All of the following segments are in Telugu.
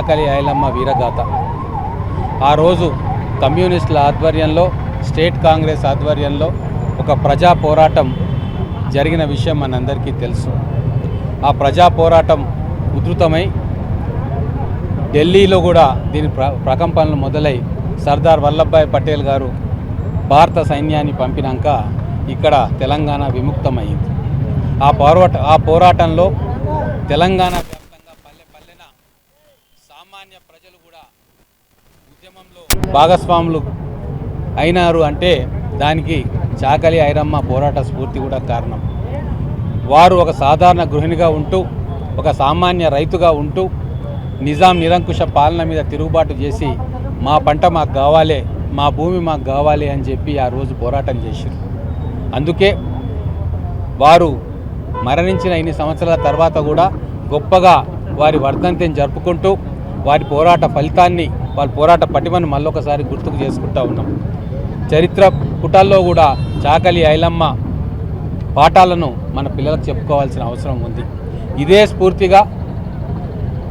అకలి ఐలమ్మ వీరగాథ. ఆ రోజు కమ్యూనిస్టుల ఆధ్వర్యంలో స్టేట్ కాంగ్రెస్ ఆధ్వర్యంలో ఒక ప్రజా పోరాటం జరిగిన విషయం మనందరికీ తెలుసు. ఆ ప్రజా పోరాటం ఉధృతమై ఢిల్లీలో కూడా దీని ప్ర ప్రకంపనలు మొదలై సర్దార్ వల్లభాయ్ పటేల్ గారు భారత సైన్యాన్ని పంపినాక ఇక్కడ తెలంగాణ విముక్తమైంది ఆ పోరాట ఆ పోరాటంలో తెలంగాణ వ్యాప్తంగా పల్లె పల్లెన సామాన్య ప్రజలు కూడా ఉద్యమంలో భాగస్వాములు అయినారు అంటే దానికి చాకలి ఐరమ్మ పోరాట స్ఫూర్తి కూడా కారణం. వారు ఒక సాధారణ గృహిణిగా ఉంటూ ఒక సామాన్య రైతుగా ఉంటూ నిజాం నిరంకుశ పాలన మీద తిరుగుబాటు చేసి మా పంట మాకు కావాలి మా భూమి మాకు కావాలి అని చెప్పి ఆ రోజు పోరాటం చేశారు అందుకే వారు మరణించిన ఇన్ని సంవత్సరాల తర్వాత కూడా గొప్పగా వారి వర్ధంతిని జరుపుకుంటూ వారి పోరాట ఫలితాన్ని వాళ్ళ పోరాట పటిమను మళ్ళొకసారి గుర్తుకు చేసుకుంటా ఉన్నాం. చరిత్ర పుటాల్లో కూడా చాకలి ఐలమ్మ పాఠాలను మన పిల్లలకు చెప్పుకోవాల్సిన అవసరం ఉంది. ఇదే స్ఫూర్తిగా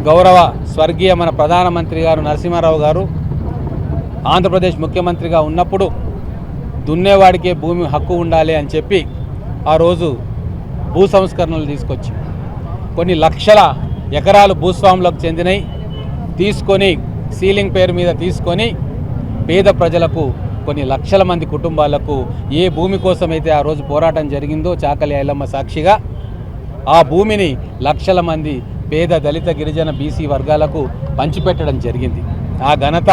గౌరవ స్వర్గీయ మన ప్రధానమంత్రి గారు నరసింహారావు గారు ఆంధ్రప్రదేశ్ ముఖ్యమంత్రిగా ఉన్నప్పుడు దున్నేవాడికే భూమి హక్కు ఉండాలి అని చెప్పి ఆ రోజు భూ సంస్కరణలు తీసుకొచ్చి కొన్ని లక్షల ఎకరాలు భూస్వాములకు చెందినవి తీసుకొని సీలింగ్ పేరు మీద తీసుకొని పేద ప్రజలకు కొన్ని లక్షల మంది కుటుంబాలకు ఏ భూమి కోసమైతే ఆ రోజు పోరాటం జరిగిందో చాకలి ఐలమ్మ సాక్షిగా ఆ భూమిని లక్షల మంది పేద దళిత గిరిజన బీసీ వర్గాలకు పంచిపెట్టడం జరిగింది. ఆ ఘనత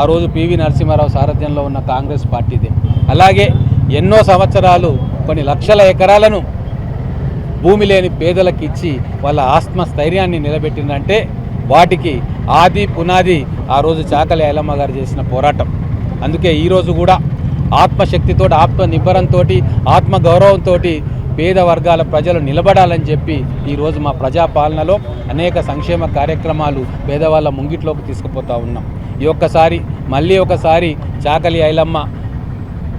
ఆ రోజు పివి నరసింహారావు సారథ్యంలో ఉన్న కాంగ్రెస్ పార్టీదే. అలాగే ఎన్నో సంవత్సరాలు కొన్ని లక్షల ఎకరాలను భూమి లేని పేదలకు ఇచ్చి వాళ్ళ ఆత్మస్థైర్యాన్ని నిలబెట్టిందంటే వాటికి ఆది పునాది ఆ రోజు చాకలి ఐలమ్మ గారు చేసిన పోరాటం. అందుకే ఈరోజు కూడా ఆత్మశక్తితో ఆత్మ నిబ్బరంతో ఆత్మ గౌరవంతో పేద వర్గాల ప్రజలు నిలబడాలని చెప్పి ఈరోజు మా ప్రజాపాలనలో అనేక సంక్షేమ కార్యక్రమాలు పేదవాళ్ళ ముంగిట్లోకి తీసుకుపోతా ఉన్నాం. ఈ ఒక్కసారి మళ్ళీ ఒకసారి చాకలి ఐలమ్మ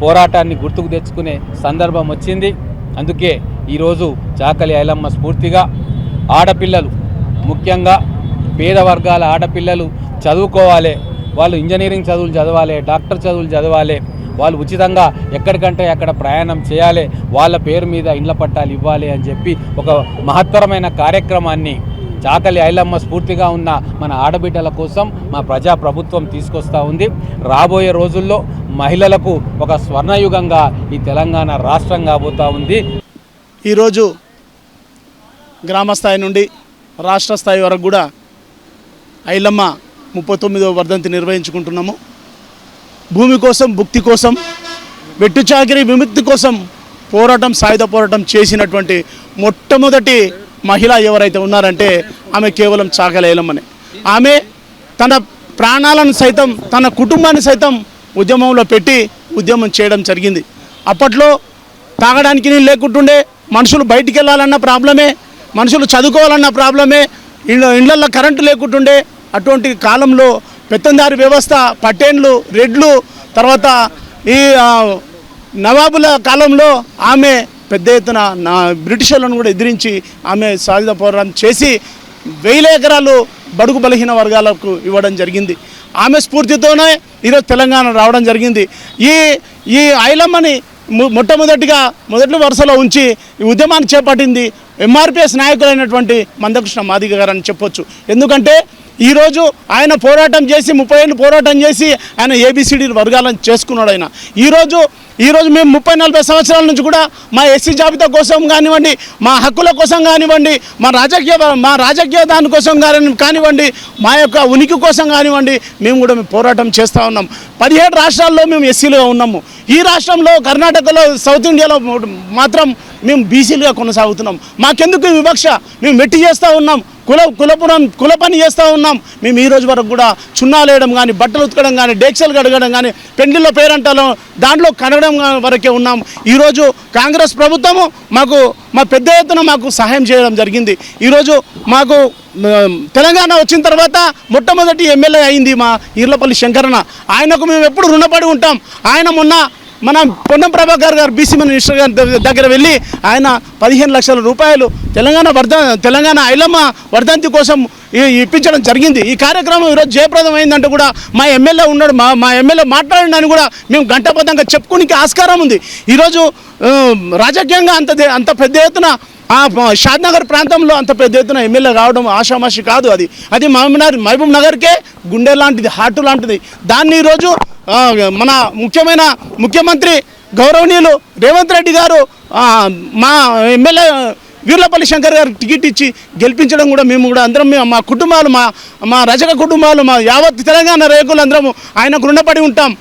పోరాటాన్ని గుర్తుకు తెచ్చుకునే సందర్భం వచ్చింది. అందుకే ఈరోజు చాకలి ఐలమ్మ స్ఫూర్తిగా ఆడపిల్లలు ముఖ్యంగా పేద వర్గాల ఆడపిల్లలు చదువుకోవాలి. వాళ్ళు ఇంజనీరింగ్ చదువులు చదవాలి డాక్టర్ చదువులు చదవాలి. వాళ్ళు ఉచితంగా ఎక్కడికంటే అక్కడ ప్రయాణం చేయాలి. వాళ్ళ పేరు మీద ఇండ్ల పట్టాలు ఇవ్వాలి అని చెప్పి ఒక మహత్తరమైన కార్యక్రమాన్ని చాకలి ఐలమ్మ స్ఫూర్తిగా ఉన్న మన ఆడబిడ్డల కోసం మా ప్రజా ప్రభుత్వం తీసుకొస్తా ఉంది. రాబోయే రోజుల్లో మహిళలకు ఒక స్వర్ణయుగంగా ఈ తెలంగాణ రాష్ట్రం కాబోతూ ఉంది. ఈరోజు గ్రామ స్థాయి నుండి రాష్ట్ర స్థాయి వరకు కూడా ఐలమ్మ ముప్పై తొమ్మిదవ వర్ధంతి నిర్వహించుకుంటున్నాము. భూమి కోసం భుక్తి కోసం వెట్టు చాకిరి విముక్తి కోసం పోరాటం సాయుధ పోరాటం చేసినటువంటి మొట్టమొదటి మహిళ ఎవరైతే ఉన్నారంటే ఆమె కేవలం చాకలి ఆమె తన ప్రాణాలను సైతం తన కుటుంబాన్ని సైతం ఉద్యమంలో పెట్టి ఉద్యమం చేయడం జరిగింది. అప్పట్లో తాగడానికి నీళ్ళు లేకుంటుండే మనుషులు బయటికి వెళ్ళాలన్న ప్రాబ్లమే మనుషులు చదువుకోవాలన్న ప్రాబ్లమే ఇళ్ళ ఇళ్ళల్లో కరెంటు లేకుంటుండే అటువంటి కాలంలో పెత్తందారి వ్యవస్థ పట్టేన్లు రెడ్లు తర్వాత ఈ నవాబుల కాలంలో ఆమె పెద్ద ఎత్తున నా బ్రిటిష్ వాళ్ళను కూడా ఎదిరించి ఆమె సాయుధ పోరాటం చేసి వేల ఎకరాలు బడుగు బలహీన వర్గాలకు ఇవ్వడం జరిగింది. ఆమె స్ఫూర్తితోనే ఈరోజు తెలంగాణ రావడం జరిగింది. ఈ ఈ ఐలమ్మని మొట్టమొదటిగా మొదటి వరుసలో ఉంచి ఈ ఉద్యమాన్ని చేపట్టింది ఎంఆర్పిఎస్ నాయకులైనటువంటి మందకృష్ణ మాదిగ గారు అని చెప్పొచ్చు. ఎందుకంటే ఈరోజు ఆయన పోరాటం చేసి ముప్పై ఏళ్ళు పోరాటం చేసి ఆయన ఏబిసిడి వర్గాలను చేసుకున్నాడు ఆయన. ఈరోజు ఈరోజు మేము ముప్పై నలభై సంవత్సరాల నుంచి కూడా మా ఎస్సీ జాబితా కోసం కానివ్వండి మా హక్కుల కోసం కానివ్వండి మా రాజకీయ మా రాజకీయ దాని కోసం కాని- కానివ్వండి మా యొక్క ఉనికి కోసం కానివ్వండి మేము కూడా మేము పోరాటం చేస్తూ ఉన్నాం. పదిహేడు రాష్ట్రాల్లో మేము ఎస్సీలుగా ఉన్నాము. ఈ రాష్ట్రంలో కర్ణాటకలో సౌత్ ఇండియాలో మాత్రం మేము బీసీలుగా కొనసాగుతున్నాం. మాకెందుకు వివక్ష? మేము మెట్టి చేస్తూ ఉన్నాం. కుల కులపురం కుల పని చేస్తూ ఉన్నాం. మేము ఈ రోజు వరకు కూడా చున్నాలు వేయడం కానీ బట్టలు ఉతకడం కానీ డేక్షలు కడగడం కానీ పెండిల్లో పేరంటాలో దాంట్లో కడగడం వరకే ఉన్నాం. ఈరోజు కాంగ్రెస్ ప్రభుత్వము మాకు మా పెద్ద ఎత్తున మాకు సహాయం చేయడం జరిగింది. ఈరోజు మాకు తెలంగాణ వచ్చిన తర్వాత మొట్టమొదటి ఎమ్మెల్యే అయింది మా ఈర్లపల్లి శంకరన్న. ఆయనకు మేము ఎప్పుడు రుణపడి ఉంటాం. ఆయన మొన్న మన పొన్నం ప్రభాకర్ గారు బీసీ మినిస్టర్ గారి దగ్గర వెళ్ళి ఆయన పదిహేను లక్షల రూపాయలు తెలంగాణ వర్ధ తెలంగాణ ఐలమ్మ వర్ధంతి కోసం ఇప్పించడం జరిగింది. ఈ కార్యక్రమం ఈరోజు జయప్రదం అయిందంటే కూడా మా ఎమ్మెల్యే ఉన్నాడు మా మా ఎమ్మెల్యే మాట్లాడినని కూడా మేము గంటబద్ధంగా చెప్పుకోనికి ఆస్కారం ఉంది. ఈరోజు రాజకీయంగా అంత అంత పెద్ద ఎత్తున ఆ షాద్నగర్ ప్రాంతంలో అంత పెద్ద ఎత్తున ఎమ్మెల్యే రావడం ఆషామాషి కాదు అది. అది మహబూబ్నగర్ మహబూబ్ నగర్కే గుండె లాంటిది హార్ట్ లాంటిది. దాన్ని ఈరోజు మన ముఖ్యమైన ముఖ్యమంత్రి గౌరవనీయులు రేవంత్ రెడ్డి గారు మా ఎమ్మెల్యే వీర్లపల్లి శంకర్ గారు టికెట్ ఇచ్చి గెలిపించడం కూడా మేము కూడా అందరం మా కుటుంబాలు మా మా రజక కుటుంబాలు మా యావత్ తెలంగాణ రేకులు అందరం ఆయనకు రుణపడి ఉంటాం.